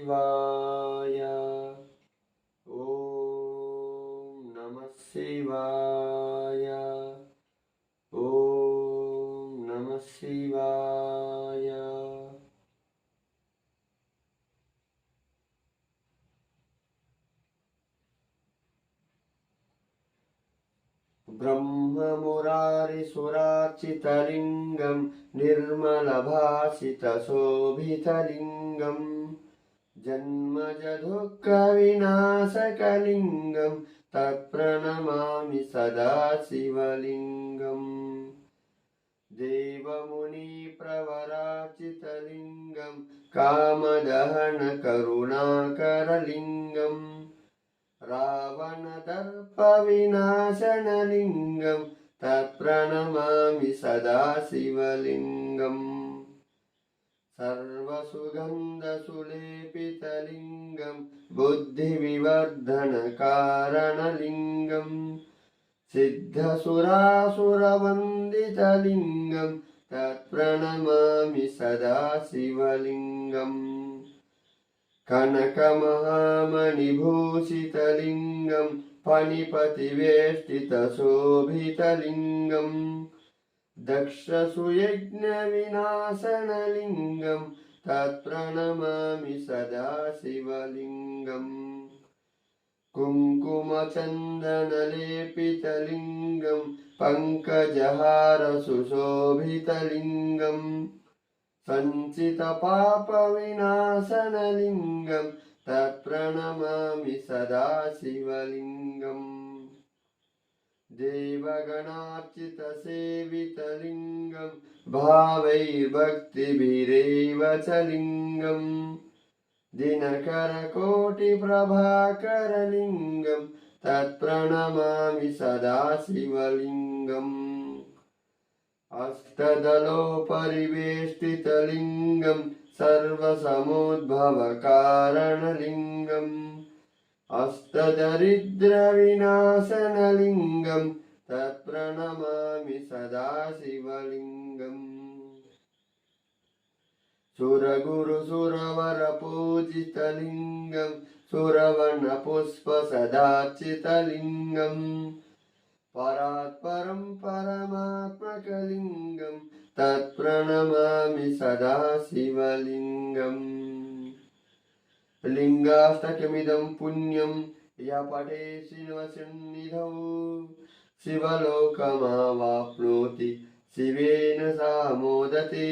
शिवाय। ॐ नमः शिवाय। ॐ नमः शिवाय। ब्रह्ममुरारिसुरार्चितलिङ्गं निर्मलभासितशोभितलिङ्गम् जन्मजदुःखविनाशकलिङ्गं तत्प्रणमामि सदा शिवलिङ्गम्। देवमुनिप्रवराचितलिङ्गं कामदहनकरुणाकरलिङ्गम्। रावणदर्पविनाशनलिङ्गं तत्प्रणमामि सदा शिवलिङ्गम् सर्वसुगन्धसुलेपितलिङ्गं बुद्धिविवर्धनकारणलिङ्गम् सिद्धसुरासुरवन्दितलिङ्गं तत्प्रणमामि सदा शिवलिङ्गम् कनकमहामणिभूषितलिङ्गं फणिपतिवेष्टितशोभितलिङ्गम् दक्षसुयज्ञविनाशनलिङ्गं तत्प्रणमामि सदा शिवलिङ्गम्। कुङ्कुमचन्दनलेपितलिङ्गं पङ्कजहारसुशोभितलिङ्गम्। सञ्चितपापविनाशनलिङ्गं तत्प्रणमामि सदा शिवलिङ्गम् देवगणार्चितसेवितलिङ्गं भावैर्भक्तिभिरेव च लिङ्गम् दिनकरकोटिप्रभाकरलिङ्गं तत्प्रणमामि सदा शिवलिङ्गम् अष्टदलोपरिवेष्टितलिङ्गं सर्वसमुद्भवकारणलिङ्गम् अष्टदरिद्रविनाशनलिङ्गं तत्प्रणमामि सदा शिवलिङ्गम्। सुरगुरुसुरवरपूजितलिङ्गं सुरवर्णपुष्पसदार्चितलिङ्गम् परात्परं परमात्मकलिङ्गं तत्प्रणमामि लिङ्गाष्टकमिदं पुण्यं य पठे शिवसन्निधौ शिवलोकमावाप्नोति शिवेन सा मोदते